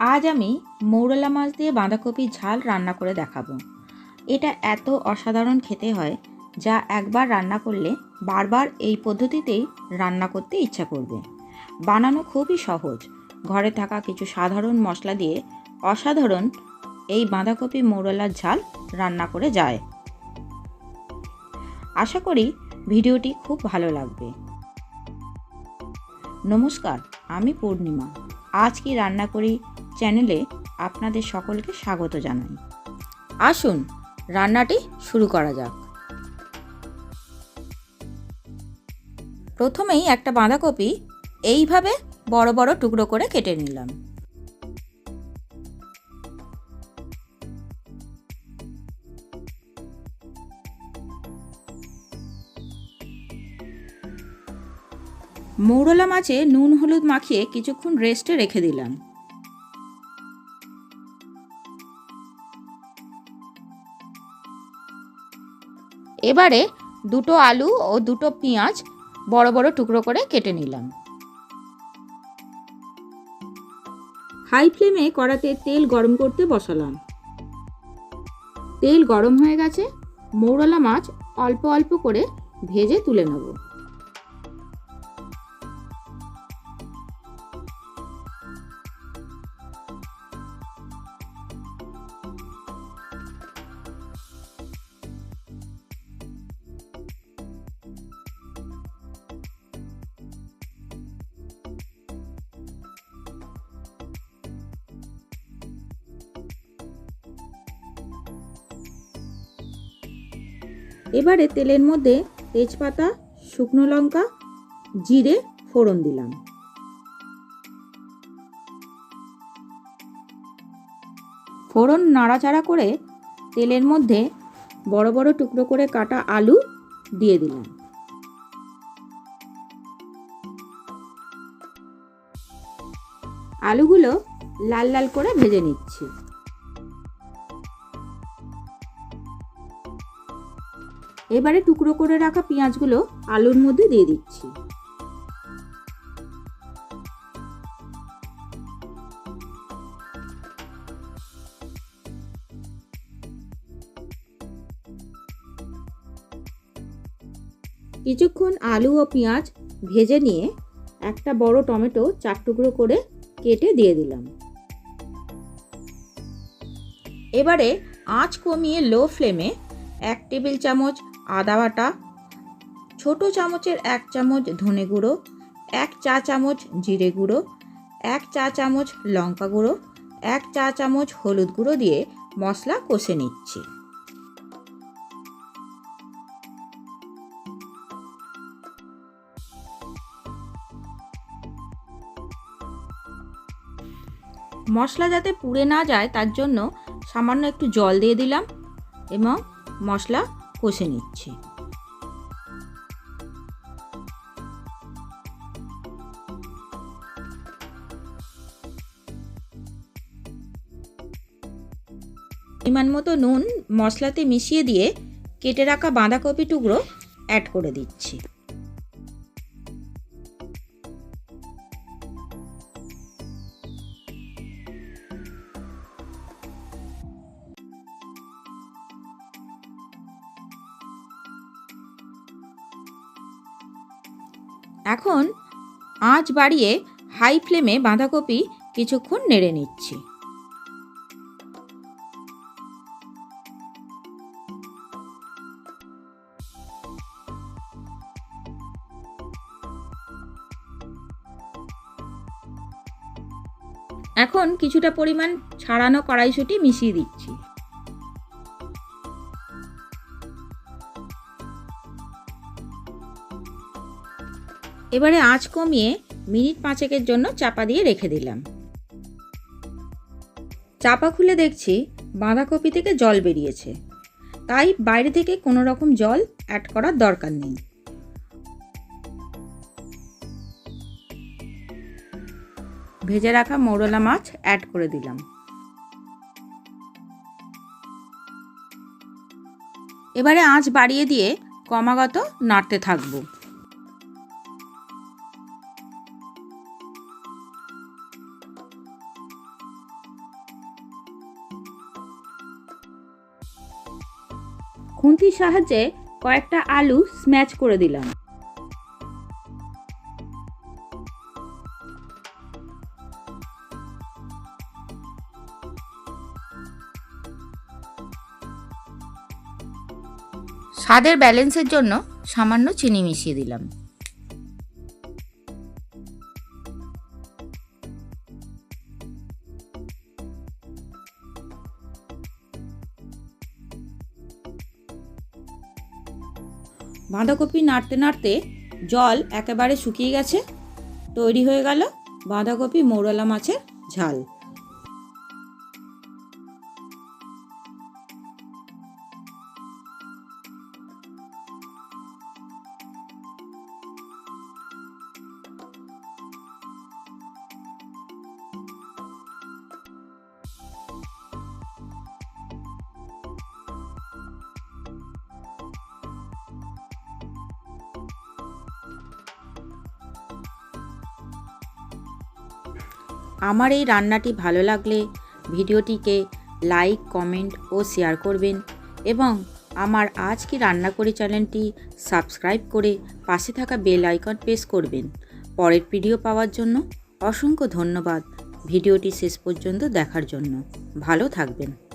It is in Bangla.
আজ আমি মৌরলা মাছ দিয়ে বাঁধাকপির ঝাল রান্না করে দেখাবো। এটা এত অসাধারণ খেতে হয় যা একবার রান্না করলে বারবার এই পদ্ধতিতেই রান্না করতে ইচ্ছা করবে। বানানো খুবই সহজ। ঘরে থাকা কিছু সাধারণ মশলা দিয়ে অসাধারণ এই বাঁধাকপি মৌরলার ঝাল রান্না করে যায়। আশা করি ভিডিওটি খুব ভালো লাগবে। নমস্কার, আমি পূর্ণিমা। আজ কি রান্না করি চ্যানেলে আপনাদের সকলকে স্বাগত জানাই। আসুন, রান্নাটি শুরু করা যাক। প্রথমেই একটা বাঁধাকপি এইভাবে বড় বড় টুকরো করে কেটে নিলাম। মৌরলা মাছে নুন হলুদ মাখিয়ে কিছুক্ষণ রেস্টে রেখে দিলাম। এবারে দুটো আলু ও দুটো পেঁয়াজ বড় বড় টুকরো করে কেটে নিলাম। হাই ফ্লেমে কড়াতে তেল গরম করতে বসালাম। তেল গরম হয়ে গেছে, মৌরলা মাছ অল্প অল্প করে ভেজে তুলে নেব। এবারে তেলের মধ্যে তেজপাতা, শুকনো লঙ্কা, জিরে, ফোড়ন দিলাম। ফোড়ন নাড়াচাড়া করে তেলের মধ্যে বড় বড় টুকরো করে কাটা আলু দিয়ে দিলাম। আলুগুলো লাল লাল করে ভেজে নিচ্ছি। এবারে টুকরো করে রাখা পেঁয়াজগুলো আলুর মধ্যে দিয়ে দিচ্ছি। কিছুক্ষণ আলু ও পেঁয়াজ ভেজে নিয়ে একটা বড় টমেটো চার টুকরো করে কেটে দিয়ে দিলাম। এবারে আঁচ কমিয়ে লো ফ্লেমে এক টেবিল চামচ আদা বাটা, ছোট চামচের এক চামচ ধনে গুঁড়ো, এক চা চামচ জিরে গুঁড়ো, এক চা চামচ লঙ্কা গুঁড়ো, এক চা চামচ হলুদ গুঁড়ো দিয়ে মশলা কষে নিচ্ছি। মশলা যাতে পুড়ে না যায়, তার জন্য সামান্য একটু জল দিয়ে দিলাম এবং মশলা কষে নিচ্ছি। পরিমাণ মতো নুন মশলাতে মিশিয়ে দিয়ে কেটে রাখা বাঁধাকপি টুকরো অ্যাড করে দিচ্ছি। এখন আঁচ বাড়িয়ে হাই ফ্লেমে বাঁধাকপি কিছুক্ষণ নেড়ে নিচ্ছি। এখন কিছুটা পরিমাণ ছাড়ানো কড়াইশুঁটি মিশিয়ে দিচ্ছি। এবারে আঁচ কমিয়ে মিনিট পাঁচেকের জন্য চাপা দিয়ে রেখে দিলাম। চাপা খুলে দেখছি বাঁধাকপি থেকে জল বেরিয়েছে। তাই বাইরে থেকে কোনো রকম জল অ্যাড করার দরকার নেই। ভেজে রাখা মৌরলা মাছ অ্যাড করে দিলাম। এবারে আঁচ বাড়িয়ে দিয়ে ক্রমাগত নাড়তে থাকব। খুন্তির সাহায্যে কয়েকটা আলু স্ম্যাচ করে দিলাম। স্বাদের ব্যালেন্সের জন্য সামান্য চিনি মিশিয়ে দিলাম। বাঁধাকপি নাড়তে নাড়তে জল একেবারে শুকিয়ে গেছে তৈরি হয়ে গেল বাঁধাকপি মৌরলা মাছের ঝাল। আমার এই রান্নাটি ভালো লাগলে ভিডিওটিকে লাইক, কমেন্ট ও শেয়ার করবেন এবং আমার আজ কি রান্না করে চ্যানেলটি সাবস্ক্রাইব করে পাশে থাকা বেল আইকন প্রেস করবেন। পরের ভিডিও পাওয়ার জন্য অসংখ্য ধন্যবাদ ভিডিওটি শেষ পর্যন্ত দেখার জন্য। ভালো থাকবেন।